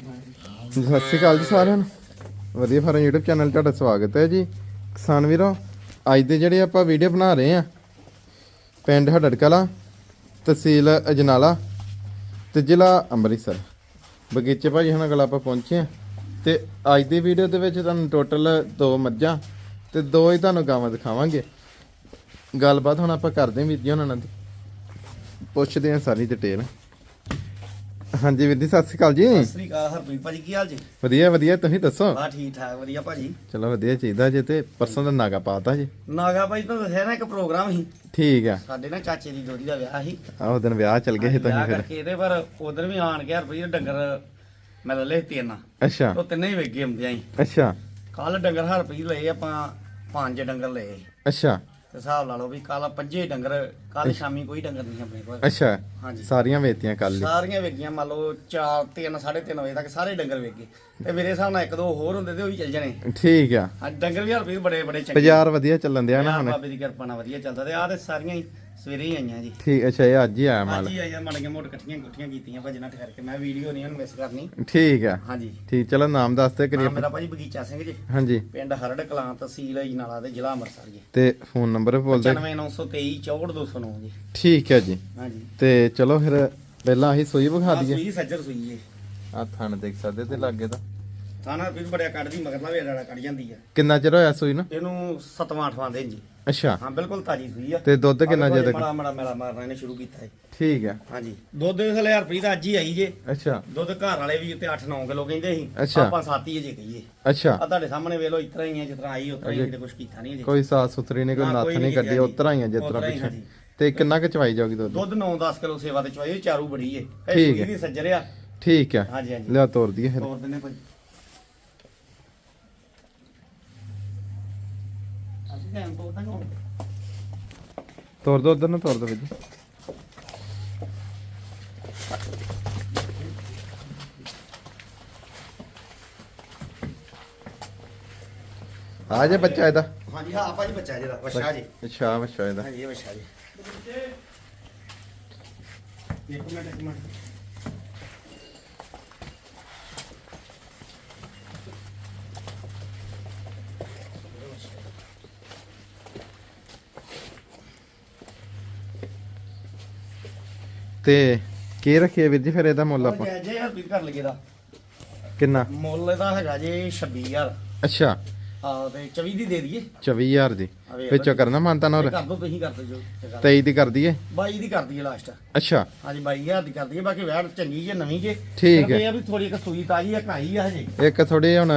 ਸਤਿ ਸ਼੍ਰੀ ਅਕਾਲ ਜੀ ਸਾਰਿਆਂ ਨੂੰ। ਵਧੀਆ ਫਾਰਮ YouTube ਚੈਨਲ ਤੁਹਾਡਾ ਸਵਾਗਤ ਹੈ ਜੀ। ਕਿਸਾਨ ਵੀਰੋ, ਅੱਜ ਦੇ ਜਿਹੜੇ ਆਪਾਂ ਵੀਡੀਓ ਬਣਾ ਰਹੇ ਆ ਪਿੰਡ ਹੜੜ ਕਲਾ ਤਹਿਸੀਲ ਅਜਨਾਲਾ ਤੇ ਜ਼ਿਲ੍ਹਾ ਅੰਮ੍ਰਿਤਸਰ। ਬਗੀਚੇ ਭਾਜੀ ਹੁਣਾਂ ਕੋਲ ਆਪਾਂ ਪਹੁੰਚੇ ਆ ਤੇ ਅੱਜ ਦੀ ਵੀਡੀਓ ਦੇ ਵਿੱਚ ਤੁਹਾਨੂੰ ਟੋਟਲ ਦੋ ਮੱਝਾਂ ਤੇ ਦੋ ਹੀ ਤੁਹਾਨੂੰ ਗਾਵਾਂ ਦਿਖਾਵਾਂਗੇ। ਗੱਲਬਾਤ ਹੁਣ ਆਪਾਂ ਕਰਦੇ ਹਾਂ ਵੀਰ ਜੀ ਉਹਨਾਂ ਨਾਲ। ਪੁੱਛਦੇ ਆ ਸਾਰੀ ਡਿਟੇਲ ਹਾਂਜੀ ਵੀਰ ਜੀ ਸਤਿ ਸ਼੍ਰੀ ਅਕਾਲ ਜੀ। ਸਤਿ ਸ੍ਰੀ ਅਕਾਲ ਹਰਪ੍ਰੀਤ ਭਾਜੀ ਕੀ ਹਾਲ ਜੀ? ਵਧੀਆ ਵਧੀਆ ਤੁਸੀਂ ਦੱਸੋ? ਬਾ ਠੀਕ ਠਾਕ ਵਧੀਆ ਭਾਜੀ। ਚਲੋ ਵਧੀਆ ਚਾਹੀਦਾ ਜੇ ਤੇ ਪਰਸੋਂ ਦਾ ਨਾਗਾ ਪਾਤਾ ਜੀ। ਨਾਗਾ ਭਾਈ ਤਾਂ ਦੱਸਿਆ ਨਾ ਇੱਕ ਪ੍ਰੋਗਰਾਮ ਸੀ। ਠੀਕ ਆ। ਸਾਡੇ ਨਾ ਚਾਚੇ ਦੀ ਦੋਦੀ ਦਾ ਵਿਆਹ ਸੀ। ਆਹ ਦਿਨ ਵਿਆਹ ਚੱਲ ਗਏ ਸੀ ਤੁਸੀਂ ਫਿਰ। ਕਰਕੇ ਇਹਦੇ ਪਰ ਉਧਰ ਵੀ ਆਣ ਕੇ ਹਰਪ੍ਰੀਤ ਡੰਗਰ ਮੈਂ ਲੈ ਲਏ ਤਿੰਨ। ਅੱਛਾ। ਉਹ ਤਿੰਨੇ ਹੀ ਵੇਗੇ ਹੁੰਦਿਆਂ ਸੀ ਅੱਛਾ। ਕੱਲ ਡੰਗਰ ਹਰਪ੍ਰੀਤ ਲਏ ਆਪਾਂ ਪੰਜ ਡੰਗਰ ਲਏ। ਅੱਛਾ। ਤੇ ਹਿਸਾਬ ਲਾ ਲਓ ਵੀ ਕੱਲ ਪੰਜੇ ਡੰਗਰ ਕੱਲ ਸ਼ਾਮੀ ਕੋਈ ਡੰਗਰ ਨਹੀਂ ਆਪਣੇ ਕੋਲ। ਅੱਛਾ ਹਾਂਜੀ। ਸਾਰੀਆਂ ਵੇਚਤੀਆਂ ਕੱਲ ਸਾਰੀਆਂ ਵੇਗੀਆਂ ਮੰਨ ਲਓ 4 3 3:30 ਵਜੇ ਤੱਕ ਸਾਰੇ ਡੰਗਰ ਵੇਗੇ ਤੇ ਮੇਰੇ ਹਿਸਾਬ ਨਾਲ ਇੱਕ ਦੋ ਹੋਰ ਹੁੰਦੇ ਤੇ ਉਹ ਵੀ ਚੱਲ ਜਾਣੇ। ਠੀਕ ਆ। ਅੱਜ ਡੰਗਰ ਵੀ ਹਰਪ੍ਰੀਤ ਬੜੇ ਬੜੇ ਚੰਗੇ। ਬਾਜ਼ਾਰ ਵਧੀਆ ਚੱਲਣ ਦਿਆ ਨਾ ਹੁਣ। ਬਾਬੇ ਦੀ ਕਿਰਪਾ ਨਾਲ ਵਧੀਆ ਚੱਲਦਾ ਤੇ ਆਹ ਤੇ ਸਾਰੀਆਂ ਹੀ ਸਵੇਰੇ ਹੀ ਆਈਆਂ ਜੀ। ਠੀਕ ਅੱਛਾ ਇਹ ਅੱਜ ਹੀ ਆਇਆ ਮਾਲ। ਹਾਂਜੀ ਆਈਆਂ ਮੜੀਆਂ ਮੋਟ ਇਕੱਠੀਆਂ ਗੁੱਠੀਆਂ ਕੀਤੀਆਂ ਭਜਣਾ ਠਹਿਰ ਕੇ। ਮੈਂ ਵੀਡੀਓ ਨਹੀਂ ਉਹਨੂੰ ਮਿਸ ਕਰਨੀ। ਠੀਕ ਆ। ਹਾਂਜੀ। ਠੀਕ ਚਲੋ ਨਾਮ ਦੱਸ ਦੇ ਨਾਮ ਕਰੀਏ ਮੇਰਾ ਭਾਜੀ ਬਗੀਚਾ ਸਿੰਘ ਜੀ। ਹਾਂਜੀ। ਪਿੰਡ ਹਰੜ ਕਲਾਂ ਤਹਿਸੀਲ ਅਜਨਾਲਾ ਤੇ ਜ਼ਿਲ੍ਹਾ ਅੰਮ੍ਰਿਤਸਰ ਜੀ। ਤੇ ਫੋਨ ਨੰਬਰ ਬੋਲ ਦੇ 95923 64209 ਜੀ। ਠੀਕ ਹੈ ਜੀ। ਹਾਂਜੀ। ਤੇ ਚਲੋ ਫਿਰ ਪਹਿਲਾਂ ਅਸੀਂ ਸੂਈ ਵਿਖਾ ਆ ਦਈਏ। ਸੂਈ ਸੱਜਰ ਸੂਈ ਜੀ ਆ ਥਣ ਦੇਖ ਸਕਦੇ ਤੇ ਲਾਗੇ ਦਾ ਥਾਣਾ ਵੀ ਬੜਿਆ ਕੱਢਦੀ ਮਗਰਲਾ ਵੀ ਅੜਾ ਕੱਢ ਜਾਂਦੀ ਆ। ਕਿੰਨਾ ਚਿਰ ਹੋਇਆ ਸੂਈ ਨੂੰ? ਇਹਨੂੰ ਸਤਵਾਂ ਅੱਠਵਾਂ ਦਿਨ ਜੀ। ਅੱਛਾ। ਹਾਂ ਬਿਲਕੁਲ ਤਾਜੀ ਸੂਈ ਆ। ਤੇ ਦੁੱਧ ਕਿੰਨਾ ਚਿਰ ਤੱਕ ਮੜਾ ਮੜਾ ਮੇਲਾ ਮਾਰਨਾ ਇਹਨੇ ਸ਼ੁਰੂ ਕੀਤਾ ਹੈ ਠੀਕ ਆ। ਹਾਂਜੀ। ਦੁੱਧ ਦੇ ਥਲੇ ਹਰਪ੍ਰੀਤ ਅੱਜ ਹੀ ਆਈ ਜੇ। ਅੱਛਾ। ਦੁੱਧ ਘਰ ਵਾਲੇ ਵੀ ਉੱਤੇ 8-9 ਕਿਲੋ ਕਹਿੰਦੇ ਸੀ। ਅੱਛਾ। ਆਪਾਂ 7 ਹੀ ਜੇ ਕਹੀਏ। ਅੱਛਾ। ਆ ਤੁਹਾਡੇ ਸਾਹਮਣੇ ਵੇਖ ਲਓ ਇਤਰਾ ਹੀ ਹੈ ਜਿਸ ਤਰ੍ਹਾਂ ਆਈ ਉਤਰਾ ਹੀ ਅਜੇ ਤੇ ਕੁਝ ਕੀਤਾ ਨਹੀਂ ਅਜੇ। ਕੋਈ ਸਾਫ਼ ਸੁਥਰੀ ਨਹੀਂ ਕੋਈ ਨਾ, ਨੱਥ ਕੋਈ ਨਹੀਂ ਨਹੀਂ ਕੱਢੀ ਜੀ। ਉਤਰਾ ਹੀ ਆ ਜਿਸ ਤਰ੍ਹਾਂ ਉਤਰਾਂ ਹੀ, ਪਿੱਛੇ। ਤੇ ਕਿੰਨਾ ਕੁ ਚਵਾਈ ਜਾਊਗੀ ਦੁੱਧ? ਦੁੱਧ 9-10 ਕਿਲੋ ਸੇਵਾ ਤੇ ਚਵਾਈ ਚਾਰੂ ਬੜੀ ਏ। ਇਹ ਠੀਕ ਸੂਈ ਹੈ। ਦੀ ਸੱਜਰਿਆ ਠੀਕ ਹਾਂਜੀ ਹਾਂਜੀ। ਲਿਆ ਤੋਰ ਦਈਏ ਫਿਰ। ਤੋਰ ਦਿੰਨੇ ਭਾਈ ਅਸੀਂ ਟਾਈਮ ਤੋਂ ਤੱਕ ਹੁਣ ਤੋਰ ਦੋ ਉਧਰ ਨੂੰ ਤੋਰ ਦੋ ਵੀਰ ਜੀ। ਆ ਜੇ ਬੱਚਾ ਇਹਦਾ। ਹਾਂਜੀ ਹਾਂ ਭਾਜੀ ਬੱਚਾ ਜਿਹੜਾ ਵਛਾ ਜੀ। ਅੱਛਾ ਬੱਚਾ ਇਹਦਾ। ਹਾਂਜੀ ਇਹ ਵਛਾ ਜੀ। ਇੱਕ ਮਿੰਟ ਇੱਕ ਮਿੰਟ। ਤੇ ਕੀ ਰੱਖੀਏ ਵੀਰ ਜੀ ਫਿਰ ਇਹਦਾ ਮੁੱਲ ਆਪਾਂ? ਜੈ ਜੈ ਹਰਪ੍ਰੀਤ ਕਰ ਲਗੇ ਦਾ ਕਿੰਨਾ? ਮੁੱਲ ਇਹਦਾ ਹੈਗਾ ਜੀ 26000 ਅੱਛਾ। ਆ ਤੇ 24 ਦੀ ਦੇ ਦਈਏ। 24000 ਦੀ। ਵਿੱਚੋਂ। ਕਰਨਾ ਮੰਨਤਾ ਨਾ ਹੋਰ ਕਰ ਦੋ ਤੁਸੀਂ ਕਰ ਦਿਓ। ਜੋ 23 ਦੀ ਕਰ ਦਈਏ? 22 ਦੀ ਕਰ ਦਈਏ ਲਾਸਟ ਅੱਛਾ। ਹਾਂਜੀ 22000 ਦੀ ਕਰ ਦਈਏ ਬਾਕੀ ਵੈਟ ਚੰਗੀ ਜੇ ਨਵੀਂ ਜੇ। ਠੀਕ ਹੈ। ਇਹ ਵੀ ਥੋੜੀ ਇੱਕ ਸੂਈ ਤਾਜੀ ਆ ਕਾਈ ਆ ਹਜੇ। ਇੱਕ ਥੋੜੀ ਹੁਣ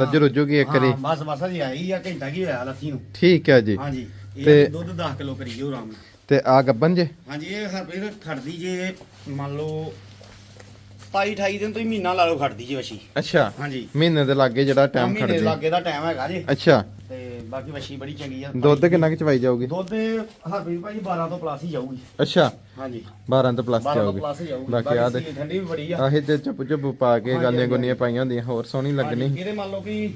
ਰੱਜ ਰੁੱਜੂਗੀ ਇੱਕ ਰੀ ਹਾਂ, ਬਸ ਬਸ ਹਜੇ ਆਈ ਆ ਘੰਟਾ ਕੀ ਹੋਇਆ ਲੱਥੀ ਨੂੰ। ਠੀਕ ਹੈ ਜੀ। ਹਾਂਜੀ ਇਹ ਦੁੱਧ 10 ਕਿਲੋ ਕਰੀਏ ਆਰਾਮ ਨਾਲ। ਤੇ ਆ ਗੱਬਨ ਜੇ? ਹਾਂਜੀ ਇਹ ਹਰਪ੍ਰੀਤ ਖੜਦੀ ਜੇ ਮੰਨ ਲਓ 27 28 ਦਿਨ ਤੋਂ ਹੀ ਮਹੀਨਾ ਲਾ ਲਓ ਖੜਦੀ ਜੇ ਵਸ਼ੀ। ਅੱਛਾ ਹਾਂਜੀ। ਮਹੀਨੇ ਦੇ ਲਾਗੇ ਜਿਹੜਾ ਟਾਈਮ ਮਹੀਨੇ ਖੜਦੀ। ਲਾਗੇ ਦਾ ਟਾਈਮ ਹੈਗਾ ਜੀ। ਅੱਛਾ। ਤੇ ਬਾਕੀ ਵਸ਼ੀ ਬੜੀ ਚੰਗੀ ਆ ਦੁੱਧ ਕਿੰਨਾ ਕੁ ਚਵਾਈ ਜਾਊਗੀ? ਦੁੱਧ ਹਰਪ੍ਰੀਤ ਭਾਜੀ 12 ਤੋਂ ਪਲੱਸ ਹੀ ਜਾਊਗੀ। ਅੱਛਾ। ਹਾਂਜੀ। 12 ਤੋਂ ਪਲੱਸ 12 ਤੋਂ ਜਾਊਗੀ। ਪਲੱਸ ਹੀ ਜਾਊਗੀ। ਬਾਕੀ ਆ ਦੇ ਠੰਡੀ ਵੀ ਬੜੀ ਆ। ਆਹੇ ਤੇ ਚੁੱਪ ਚੁੱਪ ਪਾ ਕੇ ਗਾਲੀਆਂ ਗੁੰਨੀਆਂ ਪਾਈਆਂ ਹੁੰਦੀਆਂ ਹੋਰ ਸੋਹਣੀ ਲੱਗਣੀ। ਇਹਦੇ ਮੰਨ ਲਓ ਕਿ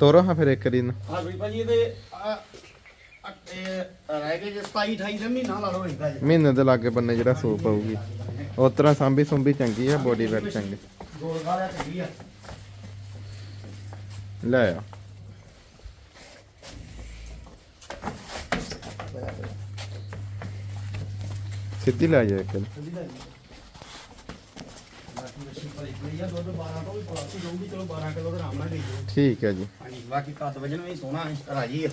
ਤੋਰੋ ਹਾਂ ਫਿਰ ਇੱਕ ਰੀ ਨੂੰ ਹਰਪ੍ਰੀਤ ਭਾਜੀ ਇਹਦੇ ਰਹਿ ਗਏ ਜੇ 27 28 ਦਿਨ ਮਹੀਨਾ ਲਾ ਲਓ ਇਦਾਂ ਜੀ ਮਹੀਨੇ ਦੇ ਲਾਗੇ ਬੰਨੇ ਜਿਹੜਾ ਸੂਪ ਆਊਗੀ। ਉਸ ਤਰ੍ਹਾਂ ਸਾਂਭੀ ਸੁੰਭੀ ਚੰਗੀ ਆ ਬੋਡੀ ਵੇਟ ਚੰਗੀ। ਗੋਲ ਗਾਲਿਆ ਚੰਗੀ ਆ ਲੈ ਆ। ਸਿੱਧੀ ਲੈ ਜਾ ਇੱਕ ਜਲਦੀ ਲੈ ਜੀ ਬਾਕੀ ਵਸ਼ੀ ਭਰੀ ਪਈ ਆ ਦੁੱਧ 12 ਤੋਂ ਵੀ ਪਲੱਸ ਜਾਊਗੀ ਚਲੋ 12 ਕਿਲੋ ਦਾ ਆਰਾਮ ਨਾਲ ਦੇ ਦਿਓ ਠੀਕ ਹੈ ਜੀ। ਹਾਂਜੀ, ਬਾਕੀ ਕੱਦ ਵਜਨ ਵੀ ਸੋਹਣਾ ਰਾਜੀ ਆ।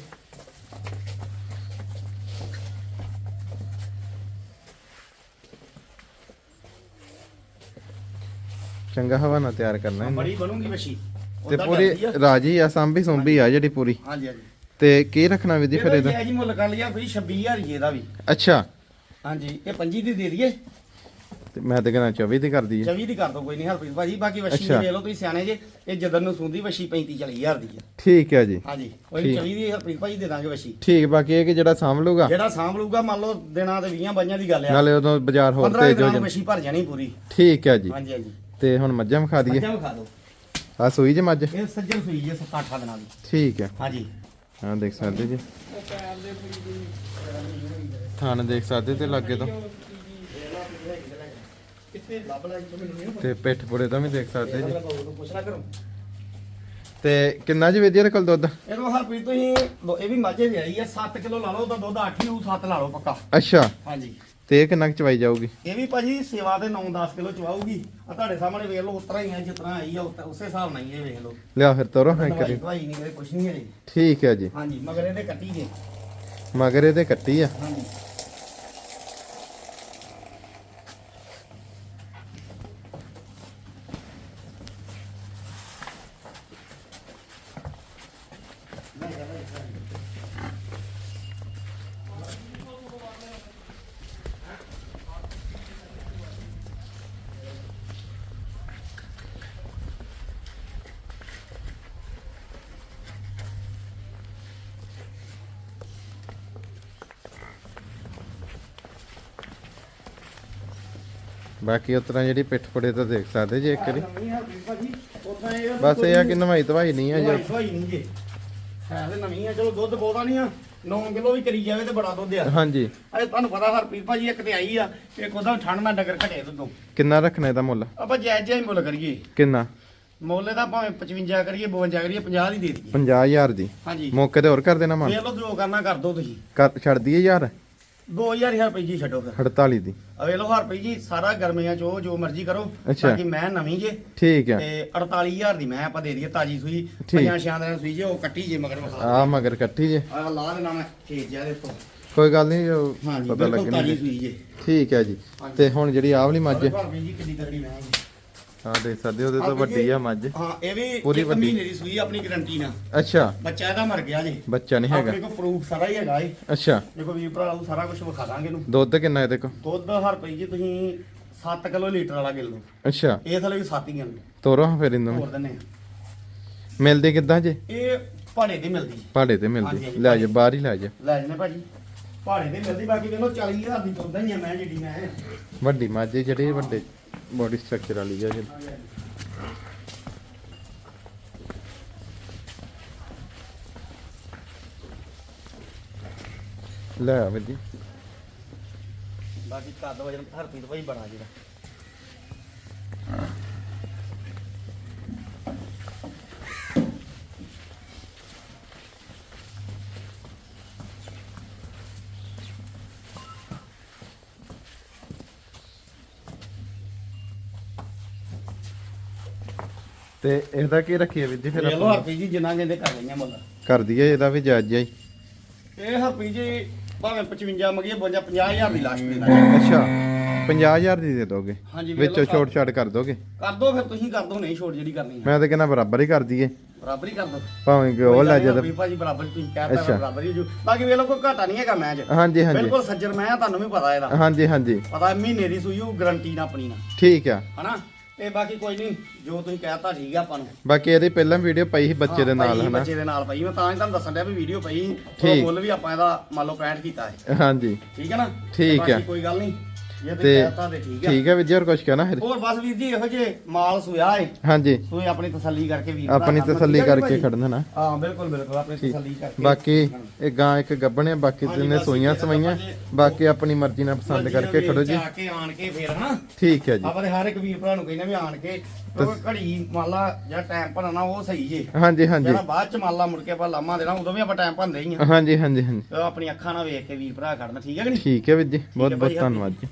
ਚੰਗਾ ਹਵਾ ਨਾਲ ਤਿਆਰ ਕਰਨਾ ਇਹਨੂੰ। ਬੜੀ ਬਣੂਗੀ ਵਸ਼ੀ ਤੇ ਪੂਰੀ। ਰਾਜੀ ਆ ਸਾਂਭੀ ਸੁੰਭੀ ਆ ਜਿਹੜੀ ਪੂਰੀ। ਹਾਂਜੀ ਹਾਂਜੀ। ਤੇ ਕੀ ਰੱਖਣਾ ਵਿਧੀ ਫਿਰ ਇਹਦਾ? ਜੀ ਮੁੱਲ ਕਰ ਲਿਆ ਕੋਈ 26000 ਰੁਪਏ ਦਾ ਵੀ। ਅੱਛਾ। ਹਾਂਜੀ ਇਹ 25 ਦੀ ਦੇ ਦਈਏ। ਤੇ ਮੈਂ ਤੇ ਕਹਿੰਦਾ 24 ਦੀ ਕਰਦੀ ਹੈ 24 ਦੀ ਕਰ ਦੋ ਕੋਈ ਨਹੀਂ ਹਰਪ੍ਰੀਤ ਭਾਜੀ। ਬਾਕੀ ਵਸ਼ੀ ਅੱਛਾ। ਵੇਖ ਲਓ ਤੁਸੀਂ ਸਿਆਣੇ ਜੇ। ਇਹ ਜਦੋਂ ਨੂੰ ਸੁੰਦੀ ਵਸ਼ੀ 35 40000 ਦੀ ਠੀਕ ਹੈ ਜੀ। ਹਾਂਜੀ ਕੋਈ ਠੀਕ। 24 ਦੀ ਹਰਪ੍ਰੀਤ ਭਾਜੀ ਦੇ ਦਾਂਗੇ ਵਸ਼ੀ ਠੀਕ ਬਾਕੀ ਇਹ ਕਿ ਜਿਹੜਾ ਸਾਂਭ ਲੂਗਾ ਜਿਹੜਾ ਸਾਂਭ ਲੂਗਾ ਮੰਨ ਲਓ ਦਿਨਾਂ ਤੇ 20 ਬਾਈਆਂ ਦੀ ਗੱਲ ਆ। ਨਾਲੇ ਉਦੋਂ ਬਾਜ਼ਾਰ ਹੋਰ 15 ਤੇਜ਼ ਹੋ ਦਿਨਾਂ ਨੂੰ ਜਾਣ। ਵਸ਼ੀ ਭਰ ਜਾਣੀ ਪੂਰੀ। ਠੀਕ ਹੈ ਜੀ। ਹਾਂਜੀ ਹਾਂਜੀ। ਤੇ ਹੁਣ ਮੱਝਾਂ ਵਿਖਾ ਦਈਏ। ਮੱਝਾਂ ਵਿਖਾ ਦਿਓ। ਆ ਸੂਈ ਜੇ ਮੱਝ? ਇਹ ਸੱਜਣ ਸੂਈ ਜੇ 7-8 ਦਿਨਾਂ ਦੀ ਠੀਕ ਹੈ। ਹਾਂਜੀ। ਹਾਂ ਦੇਖ ਸਕਦੇ ਜੀ। ਥਾਣ ਦੇਖ ਸਕਦੇ ਤੇ ਲੱਗੇ ਤੋਂ। ਤੇ ਪਿੱਠ ਪੁੜੇ ਤੋਂ ਵੀ ਦੇਖ ਸਕਦੇ ਜੀ। ਤੇ ਕਿੰਨਾ ਜੀ ਜੀ ਇਹਦੇ ਕੋਲ ਦੁੱਧ? ਇਹਨੂੰ ਹਰਪ੍ਰੀਤ ਤੁਸੀਂ ਇਹ ਵੀ ਮਾਝੇ ਦੀ ਆਈ ਆ 7 ਕਿਲੋ ਲਾ ਲਓ ਤਾਂ ਦੁੱਧ 8 ਹੀ ਹੋਊ 7 ਲਾ ਲਓ ਪੱਕਾ। ਅੱਛਾ। ਹਾਂਜੀ। ਤੇ ਇਹ ਕਿੰਨਾ ਕੁ ਚਵਾਈ ਜਾਊਗੀ? ਇਹ ਵੀ ਭਾਜੀ ਸੇਵਾ ਤੇ 9-10 ਕਿਲੋ ਚਵਾਊਗੀ। ਆ ਤੁਹਾਡੇ ਸਾਹਮਣੇ ਵੇਖ ਲਓ ਉਤਰਾ ਹੀ ਆ ਜਿਸ ਤਰ੍ਹਾਂ ਆਈ ਆ ਉਸੇ ਹਿਸਾਬ ਨਾਲ ਹੀ ਇਹ ਵੇਖ ਲਓ। ਲਿਆ ਫਿਰ ਤੋਰੋ ਹਾਂ ਕਰੀ ਦਵਾਈ ਨਹੀਂ ਕਰੇ ਕੁਛ ਨਹੀਂ ਹੈ ਜੀ। ਠੀਕ ਹੈ ਜੀ। ਹਾਂਜੀ ਮਗਰ ਇਹਦੇ ਕੱਟੀ ਜੇ। ਮਗਰ ਇਹਦੇ ਕੱਟੀ ਆ। ਹਾਂਜੀ। ਬਾਕੀ ਉਤਰਾ ਜਿਹੜੀ ਪਿੱਠ ਪੁੜੇ ਤਾਂ ਦੇਖ ਸਕਦੇ ਜੀ ਇੱਕ ਵਾਰੀ। ਬਸ ਇਹ ਆ ਕਿ ਨਵਾਈ ਧਵਾਈ ਨਹੀਂ ਆ ਜੀ। ਦਵਾਈ ਨਹੀਂ ਜੇ। ਹੈ ਤੇ ਨਵੀਂ ਆ ਚਲੋ ਦੁੱਧ ਬਹੁਤਾ ਨਹੀਂ ਆ। 9 ਕਿਲੋ ਵੀ ਕਰੀ ਜਾਵੇ ਤੇ ਬੜਾ ਦੁੱਧ ਆ। ਹਾਂਜੀ। ਅਜੇ ਤੁਹਾਨੂੰ ਪਤਾ ਹਰਪ੍ਰੀਤ ਭਾਜੀ ਇੱਕ ਤੇ ਆਈ ਆ ਇੱਕ ਉਹਦਾ ਠੰਡ ਨਾਲ ਡੰਗਰ ਘਟੇ ਦੁੱਧੋਂ। ਕਿੰਨਾ ਰੱਖਣਾ ਇਹਦਾ ਮੁੱਲ? ਆਪਾਂ ਜਾਇਜ਼ ਜਾਇਜ਼ ਮੁੱਲ ਕਰੀਏ। ਕਿੰਨਾ? ਮੁੱਲ ਇਹਦਾ ਭਾਵੇਂ 55 ਕਰੀਏ 52 ਕਰੀਏ 50 ਦੀ ਦੇ ਦਈਏ। 50000 ਦੀ। ਹਾਂਜੀ। ਮੌਕੇ ਤੇ ਹੋਰ ਕਰ ਦੇਣਾ ਮਨ? ਵੇਖ ਲਓ ਜੋ ਕਰਨਾ ਕਰ ਦੋ ਤੁਸੀਂ। ਛੱਡ ਦਈਏ ਯਾਰ 2000 ਰੁਪਏ ਜੀ ਛੱਡੋ ਫਿਰ। 48 ਦੀ। ਅਵੇ ਲੋ ਹਰਪ੍ਰੀਤ ਜੀ ਸਾਰਾ ਗਰਮੀਆਂ ਚ ਉਹ ਜੋ ਮਰਜ਼ੀ ਕਰੋ ਅੱਛਾ। ਬਾਕੀ ਮੈਂ ਨਵੀਂ ਜੇ। ਠੀਕ ਆ। ਤੇ 48000 ਦੀ ਮੈਂ ਆਪਾਂ ਦੇ ਦਈਏ ਤਾਜੀ ਸੂਈ ਠੀਕ। ਪੰਜਾਂ ਛਿਆਂ ਦਿਨਾਂ ਦੀ ਸੂਈ ਜੇ ਉਹ ਕੱਟੀ ਜੇ ਮਗਰ ਵਿਖਾ ਆ ਮਗਰ ਕੱਟੀ ਜੇ। ਆ ਲਾ ਦੇਣਾ ਮੈਂ ਖੇਤ ਜਿਆ ਦੇ ਤੋਂ ਕੋਈ ਗੱਲ ਨਹੀਂ ਜੋ ਹਾਂਜੀ ਪਤਾ ਬਿਲਕੁਲ ਤਾਜੀ ਸੂਈ ਜੇ। ਠੀਕ ਹੈ ਜੀ। ਤੇ ਹੁਣ ਜਿਹੜੀ ਆਹ ਵਾਲੀ ਮੱਝ ਹਰਪ੍ਰੀਤ ਜੀ ਕਿੰਨੀ ਤਗੜੀ ਮੈਂ ਜੀ। ਆ ਦੇਖ ਸਕਦੇ ਹੋ, ਉਹਦੇ ਤੋਂ ਵੱਡੀ ਆ ਮੱਝ। ਹਾਂ ਇਹ ਵੀ ਪੂਰੀ ਵੱਡੀ। ਮਹੀਨੇ ਦੀ ਸੂਈ ਆਪਣੀ ਗਾਰੰਟੀ ਨਾਲ। ਅੱਛਾ। ਬੱਚਾ ਇਹਦਾ ਮਰ ਗਿਆ ਜੀ। ਬੱਚਾ ਨਹੀਂ ਹੈਗਾ। ਆਪਣੇ ਕੋਲ ਪ੍ਰੂਫ ਸਾਰਾ ਹੀ ਹੈਗਾ ਏ। ਅੱਛਾ। ਦੇਖੋ ਵੀਰ ਭਰਾ ਨੂੰ ਸਾਰਾ ਕੁਝ ਵਿਖਾ ਦਾਂਗੇ ਇਹਨੂੰ। ਦੁੱਧ ਕਿੰਨਾ ਇਹਦੇ ਕੋ ਦੁੱਧ ਹਰਪ੍ਰੀਤ ਜੀ ਤੁਸੀਂ 7 ਕਿਲੋ ਲੀਟਰ ਵਾਲਾ ਗਿਲ ਲਓ ਅੱਛਾ। ਇਹ ਥਲੇ ਵੀ 7 ਹੀ ਗਿਲ ਤੋਰੋ ਹਾਂ ਫਿਰ ਇਹਨੂੰ ਹੋਰ ਦਿੰਨੇ ਆ। ਮਿਲਦੇ ਕਿੱਦਾਂ ਜੇ? ਇਹ ਪਹਾੜੇ ਤੇ ਮਿਲਦੀ। ਪਹਾੜੇ ਤੇ ਮਿਲਦੀ। ਲੈ ਜਾ ਬਾਹਰ ਹੀ ਲੈ ਜਾ। ਲੈ ਜਨੇ ਭਾਜੀ। ਪਹਾੜੇ ਤੇ ਮਿਲਦੀ ਬਾਕੀ ਵੇਖੋ 40000 ਦੀ ਤੁੰਦਾ ਹੀ ਆ ਮੈਂ ਜਿਹੜੀ ਮੈਂ। ਵੱਡੀ ਮੱਝ ਹੈ ਜਿਹੜੀ ਵੱਡੇ। ਬੋਡੀ ਸਟਰਕਚਰ ਵਾਲੀ ਆ ਜੀ। ਲੈ ਆ ਵੀਰ ਜੀ। ਬਾਕੀ ਕੱਦ ਵਜਨ ਹਰਪ੍ਰੀਤ ਭਾਈ ਬਣਾ ਜਿਹੜਾ। ਤੇ ਇਹਦਾ ਕੀ ਰੱਖੀਏ ਵੀਰ ਜੀ ਫਿਰ ਆਪਾਂ ਹਰਪ੍ਰੀਤ ਜੀ ਜਿੰਨਾ ਕਹਿੰਦੇ ਕਰ ਲਈਆਂ ਮੁੱਲ। ਕਰ ਦਈਏ ਇਹਦਾ ਵੀ ਜਾਇਜ਼ ਜਾਈ ਇਹ ਹਰਪ੍ਰੀਤ ਜੀ ਭਾਵੇਂ 55 ਮੰਗੀਏ 52 50000 ਦੀ ਲਾਸਟ ਦੇ ਦਾਂਗੇ। ਅੱਛਾ 50000 ਦੀ ਦੇ ਦੋਗੇ? ਹਾਂਜੀ, ਵਿੱਚੋਂ ਛੋਟ ਛਾਟ ਕਰ ਦੋਗੇ? ਕਰ ਦੋ ਫਿਰ ਤੁਸੀਂ ਕਰ ਦੋ ਨਹੀਂ ਛੋਟ ਜਿਹੜੀ ਕਰਨੀ ਹੈ ਮੈਂ ਤਾਂ ਕਹਿੰਦਾ ਬਰਾਬਰ ਹੀ ਕਰ ਦਈਏ। ਬਰਾਬਰ ਹੀ ਕਰ ਦੋ। ਭਾਵੇਂ ਕਿ ਉਹ ਲੈ ਜਾ ਹਰਪ੍ਰੀਤ ਭਾਜੀ ਬਰਾਬਰ ਤੁਸੀਂ ਕਹਿ ਅੱਛਾ। ਤਾ ਬਰਾਬਰ ਹੀ ਹੋ ਜੂ। ਬਾਕੀ ਵੇਖ ਲਓ ਕੋਈ ਘਾਟਾ ਨਹੀਂ ਹੈਗਾ ਮੈਚ। ਹਾਂਜੀ ਹਾਂਜੀ। ਬਿਲਕੁਲ ਸੱਜਰ ਮੈਂ ਤੁਹਾਨੂੰ ਵੀ ਪਤਾ ਇਹਦਾ। ਹਾਂਜੀ ਹਾਂਜੀ। ਪਤਾ ਮਹੀਨੇ ਦੀ ਸੂਈ ਉਹ ਗਾਰੰਟੀ ਨਾਲ ਆਪਣੀ ਨਾਲ। ਠੀਕ ਆ। ਹਨਾ? ਤੇ ਬਾਕੀ ਕੋਈ ਨਹੀਂ ਜੋ ਤੁਸੀਂ ਕਹਿਤਾ ਠੀਕ ਆ ਆਪਾਂ ਨੂੰ। ਬਾਕੀ ਇਹਦੀ ਪਹਿਲਾਂ ਵੀਡੀਓ ਪਈ ਸੀ ਬੱਚੇ ਦੇ ਨਾਲ ਹਨਾ? ਬੱਚੇ ਦੇ ਨਾਲ ਪਈ ਮੈਂ ਤਾਂ ਹੀ ਤੁਹਾਨੂੰ ਦੱਸਣ ਡਿਆ ਵੀ ਵੀਡੀਓ ਪਈ ਉਹ ਠੀਕ। ਮੁੱਲ ਵੀ ਆਪਾਂ ਇਹਦਾ ਮੰਨ ਲਓ 65 ਕੀਤਾ ਹੈ ਹਾਂਜੀ। ਠੀਕ ਹੈ ਨਾ? ਠੀਕ ਬਾਕੀ ਆ। ਕੋਈ ਗੱਲ ਨਹੀਂ। ਜੇ ਤੇ ਤੁਸੀਂ ਕਹਿਤਾ ਤੇ ਠੀਕ ਆ। ਠੀਕ ਹੈ ਵੀਰ ਜੀ ਹੋਰ ਕੁਝ ਕਹਿਣਾ ਫਿਰ? ਹੋਰ ਬਸ ਵੀਰ ਜੀ ਇਹੋ ਜੇ ਮਾਲ ਸੁਇਆ ਏ। ਹਾਂਜੀ। ਸੋਏ ਆਪਣੀ ਤਸੱਲੀ ਕਰਕੇ ਵੀਰ ਭਰਾ ਆਪਣੀ ਤਸੱਲੀ ਠੀਕ ਆ ਜੀ ਕਰਕੇ ਭਾਜੀ? ਖੜਨਾ ਨਾ। ਹਾਂ ਬਿਲਕੁਲ ਬਿਲਕੁਲ ਆਪਣੀ ਠੀਕ। ਤਸੱਲੀ ਕਰਕੇ ਬਾਕੀ ਇਹ ਗਾਂ ਇੱਕ ਗੱਬਣ ਹੈ ਬਾਕੀ ਹਾਂਜੀ, ਬਸ ਸੋਈਆਂ ਤਾਂ ਸਵਾਈਆਂ ਜੀ, ਬਾਕੀ ਆਪਣੀ ਮਰਜ਼ੀ ਨਾਲ ਪਸੰਦ ਕਰਕੇ ਖੜੋ ਜੀ। ਆ ਕੇ ਆਣ ਕੇ ਫੇਰ ਹਨਾ? ਠੀਕ ਹੈ ਜੀ। ਆਪਾਂ ਤੇ ਹਰ ਇੱਕ ਵੀਰ ਭਰਾ ਨੂੰ ਕਹਿੰਦੇ ਵੀ ਆਣ ਕੇ ਕਿਉਂਕਿ ਘੜੀ ਮੰਨ ਲਾ ਜਿਹੜਾ ਟਾਈਮ ਭਰਨਾ ਉਹ ਸਹੀ ਜੇ। ਹਾਂਜੀ ਹਾਂਜੀ। ਜਿਹੜਾ ਬਾਅਦ ਚ ਮੰਨ ਲਾ ਮੁੜ ਕੇ ਆਪਾਂ ਲਾਮਾ ਦੇਣਾ ਉਦੋਂ ਵੀ ਆਪਾਂ ਟਾਈਮ ਭੰਦੇ ਹੀ ਆ। ਹਾਂਜੀ ਹਾਂਜੀ ਹਾਂਜੀ। ਆਪਣੀ ਅੱਖਾਂ ਨਾਲ ਵੇਖ ਕੇ ਵੀਰ ਭਰਾ ਖੜਨਾ ਠੀਕ ਹੈ ਕਿ ਨਹੀਂ? ਠੀਕ ਹੈ ਵੀਰ ਜੀ ਬਹੁਤ ਬਹੁਤ ਧੰਨਵਾਦ ਜੀ।